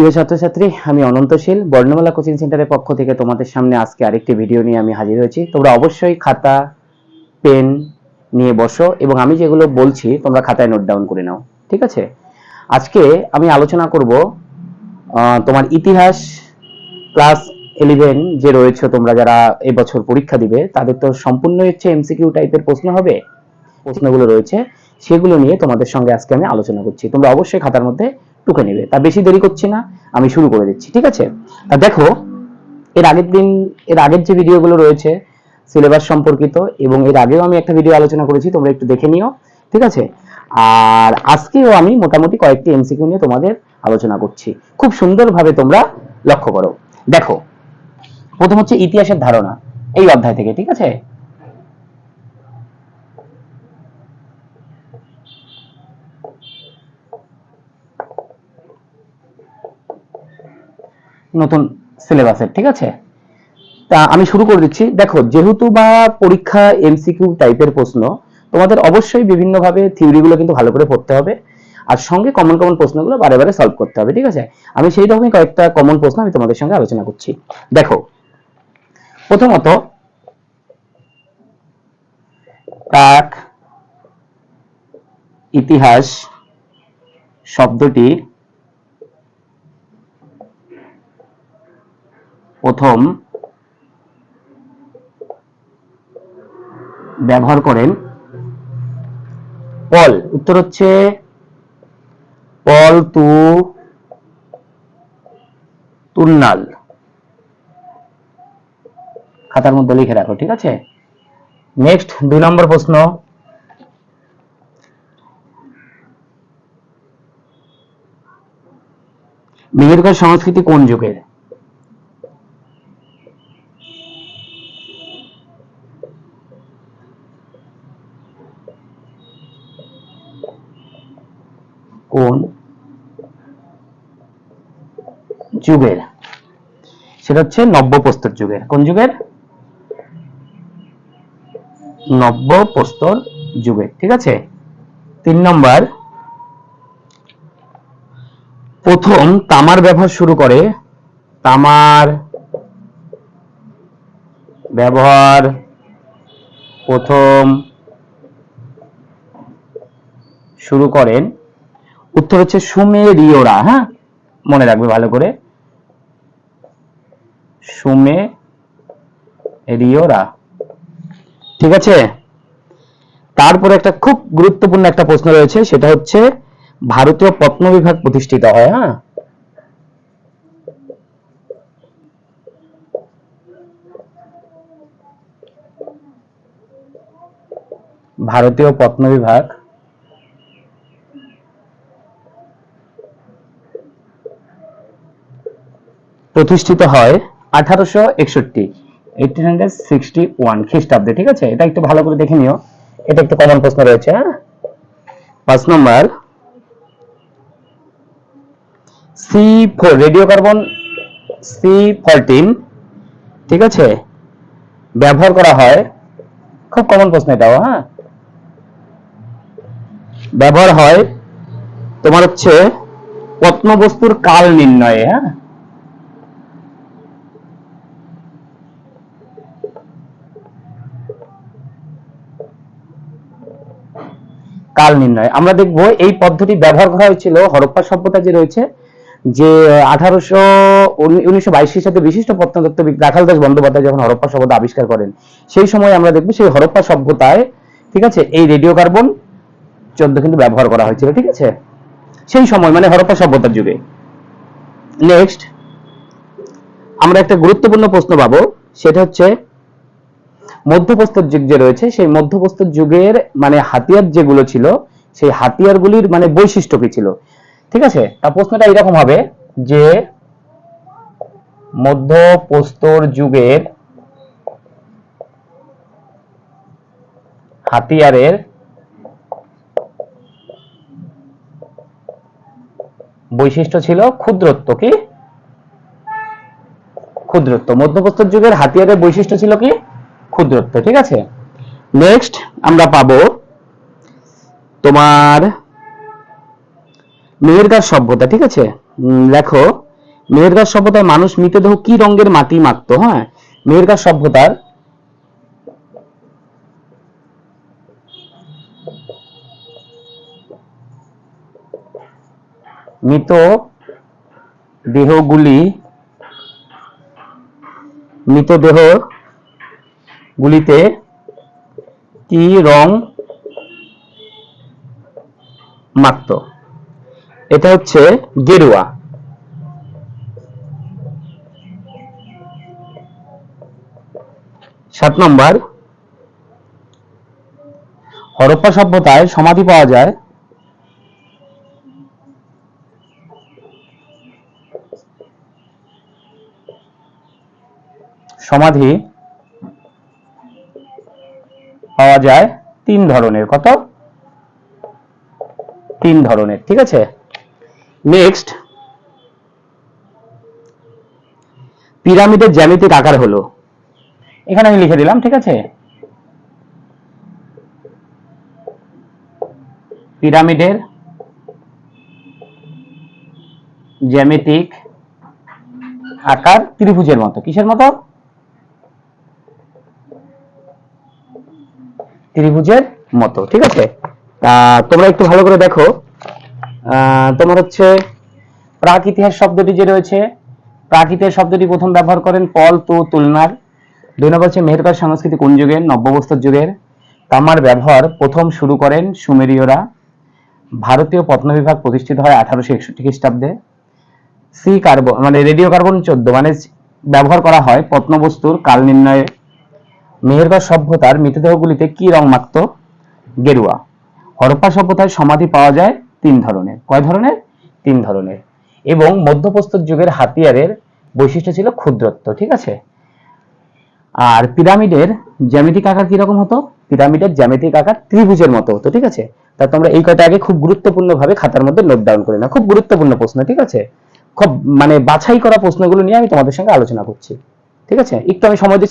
প্রিয় ছাত্রছাত্রী, আমি অনন্তশীল, বর্ণমালা কোচিং সেন্টারের পক্ষ থেকে তোমাদের সামনে আজকে আরেকটি ভিডিও নিয়ে আমি হাজির হয়েছি। তোমরা অবশ্যই খাতা, পেন নিয়ে বসো এবং আমি যেগুলো বলছি, তোমরা খাতায় নোট ডাউন করে নাও। ঠিক আছে? আজকে আমি আলোচনা করব তোমার ইতিহাস ক্লাস ইলেভেন যে রয়েছে, তোমরা যারা এবছর পরীক্ষা দিবে, তাদের তো সম্পূর্ণ হচ্ছে এমসিকিউ টাইপের প্রশ্ন হবে। প্রশ্নগুলো রয়েছে, সেগুলো নিয়ে তোমাদের সঙ্গে আজকে আমি আলোচনা করছি। তোমরা অবশ্যই খাতার মধ্যে টুকে নেবে। তা বেশি দেরি করছি না, আমি শুরু করে দিচ্ছি, ঠিক আছে? তা দেখো, এর আগের দিন, এর আগের যে ভিডিওগুলো রয়েছে সিলেবাস সম্পর্কিত, এবং এর আগেও আমি একটা ভিডিও আলোচনা করেছি, তোমরা একটু দেখে নিও, ঠিক আছে? আর আজকেও আমি মোটামুটি কয়েকটি এমসিকিউ নিয়ে তোমাদের আলোচনা করছি। খুব সুন্দরভাবে তোমরা লক্ষ্য করো। দেখো, প্রথম হচ্ছে ইতিহাসের ধারণা, এই অধ্যায় থেকে, ঠিক আছে? নতুন সিলেবাসের ঠিক আছে? তা আমি শুরু করে দিচ্ছি। দেখো, যেহেতু বা পরীক্ষা এমসিকিউ টাইপের প্রশ্ন, তোমাদের অবশ্যই বিভিন্নভাবে থিওরিগুলো কিন্তু ভালো করে পড়তে হবে। আর সঙ্গে কমন কমন প্রশ্নগুলো বারে বারে সলভ করতে হবে, ঠিক আছে? আমি সেই রকমই কয়েকটা কমন প্রশ্ন আমি তোমাদের সঙ্গে আলোচনা করছি। দেখো, প্রথমত, প্রাক ইতিহাস শব্দটি প্রথম ব্যবহার করেন পল। উত্তর হচ্ছে পল তু তুন্নাল। খাতার মধ্যে লিখে রাখো, ঠিক আছে? নেক্সট দুই নম্বর প্রশ্ন। মেহেরগড় সংস্কৃতি কোন যুগের? কোন যুগের? সেটা হচ্ছে নব্য প্রস্তর যুগের। কোন যুগের? নব্য প্রস্তর যুগের, ঠিক আছে? তিন নম্বর, প্রথম তামার ব্যবহার শুরু করে, তামার ব্যবহার প্রথম শুরু করেন উত্তর হচ্ছে সুমেরীয়রা হ্যাঁ? মনে রাখবে ভালো করে। সুমেরীয়রা। ঠিক আছে? তারপরে একটা খুব গুরুত্বপূর্ণ একটা প্রশ্ন রয়েছে, সেটা হচ্ছে ভারতীয় প্রত্ন বিভাগ প্রতিষ্ঠিত হয় হ্যাঁ? ভারতীয় প্রত্ন বিভাগ প্রতিষ্ঠিত হয় আঠারোশো একষট্টি এইটিন হান্ড্রেড সিক্সটি ওয়ান খ্রিস্টাব্দে, ঠিক আছে? এটা একটু ভালো করে দেখে নিও। এটা একটু কমন প্রশ্ন রয়েছে হ্যাঁ? পাঁচ নম্বর। C four radio carbon C fourteen ঠিক আছে? ব্যবহার করা হয়, খুব কমন প্রশ্ন এটাও হ্যাঁ? ব্যবহার হয় তোমার হচ্ছে প্রত্নবস্তুর কাল নির্ণয়ে হ্যাঁ? কাল নির্ণয়। আমরা দেখব এই পদ্ধতি ব্যবহার করা হয়েছিল, হরপ্পা সভ্যতা যে রয়েছে, যে আঠারোশো উনিশশো বাইশ খ্রিস্টাব্দে বিশিষ্ট প্রত্নতত্ত্ববিদ রাখাল দাস বন্দ্যোপাধ্যায় যখন হরপ্পা সভ্যতা আবিষ্কার করেন, সেই সময় আমরা দেখব সেই হরপ্পা সভ্যতায়, ঠিক আছে, এই রেডিও কার্বন চোদ্দ কিন্তু ব্যবহার করা হয়েছিল, ঠিক আছে? সেই সময় মানে হরপ্পা সভ্যতার যুগে। নেক্সট আমরা একটা গুরুত্বপূর্ণ প্রশ্ন পাবো, সেটা হচ্ছে মধ্যপ্রস্তর যুগ যে রয়েছে, সেই মধ্যপ্রস্তর যুগের মানে হাতিয়ার যেগুলো ছিল, সেই হাতিয়ারগুলির মানে বৈশিষ্ট্য কি ছিল? ঠিক আছে? তা প্রশ্নটা এরকম হবে যে মধ্যপ্রস্তর যুগের হাতিয়ারের বৈশিষ্ট্য ছিল ক্ষুদ্রত্ব কি? ক্ষুদ্রত্ব। মধ্যপ্রস্তর যুগের হাতিয়ারের বৈশিষ্ট্য ছিল কি? ক্ষুদ্রত্ব ঠিক আছে? নেক্সট আমরা পাবো তোমার মেহেরগড় সভ্যতা ঠিক আছে? উম, লেখো মেহেরগড় সভ্যতায় মানুষ মৃতদেহ কি রঙের মাটি মাখতো হ্যাঁ? মেহেরগড় সভ্যতার মৃত দেহগুলি মৃতদেহ গুলিতে কি রং মাখতো? এটা হচ্ছে গেরুয়া। সাত নম্বর। হরপ্পা সভ্যতায় সমাধি পাওয়া যায়। সমাধি পাওয়া যায় তিন ধরনের। কত? তিন ধরনের, ঠিক আছে? নেক্সট পিরামিডের জ্যামিতিক আকার হলো। এখানে আমি লিখে দিলাম, ঠিক আছে? পিরামিডের জ্যামিতিক আকার ত্রিভুজের মতো। কিসের মতো? ত্রিভুজের মতো, ঠিক আছে? তোমরা একটু ভালো করে দেখো। তোমার হচ্ছে প্রাক ইতিহাস শব্দটি যে রয়েছে প্রাক ইতিহাস শব্দটি প্রথম ব্যবহার করেন পল তো তুলনার। দুই নম্বর হচ্ছে মেহেরগড় সংস্কৃতি কোন যুগের নব্যবস্থার যুগের। তামার ব্যবহার প্রথম শুরু করেন সুমেরীয়রা। ভারতীয় পত্ন প্রত্নবিভাগ প্রতিষ্ঠিত হয় আঠারোশো একষট্টি খ্রিস্টাব্দে। সি কার্বন মানে রেডিও কার্বন চোদ্দ মানে ব্যবহার করা হয় প্রত্নবস্তুর কাল নির্ণয়ে মেহেরগড় সভ্যতার মৃতদেহগুলিতে কি রং মাখত? গেরুয়া। হরপ্পা সভ্যতায় সমাধি পাওয়া যায় তিন ধরনের। কয় ধরনের? তিন ধরনের। এবং মধ্যপ্রস্তর যুগের হাতিয়ারের বৈশিষ্ট্য ছিল ক্ষুদ্রত্ব, ঠিক আছে? আর পিরামিডের জ্যামিতিক আকার কীরকম হতো? পিরামিডের জ্যামিতিক আকার ত্রিভুজের মতো হতো, ঠিক আছে? তা তোমরা এই কয়টা আগে খুব গুরুত্বপূর্ণ ভাবে খাতার মধ্যে নোট ডাউন করে না খুব গুরুত্বপূর্ণ প্রশ্ন, ঠিক আছে? খুব মানে বাছাই করা প্রশ্নগুলো নিয়ে আমি তোমাদের সঙ্গে আলোচনা করছি, ঠিক আছে? একটু আমি সময় দিচ্ছি।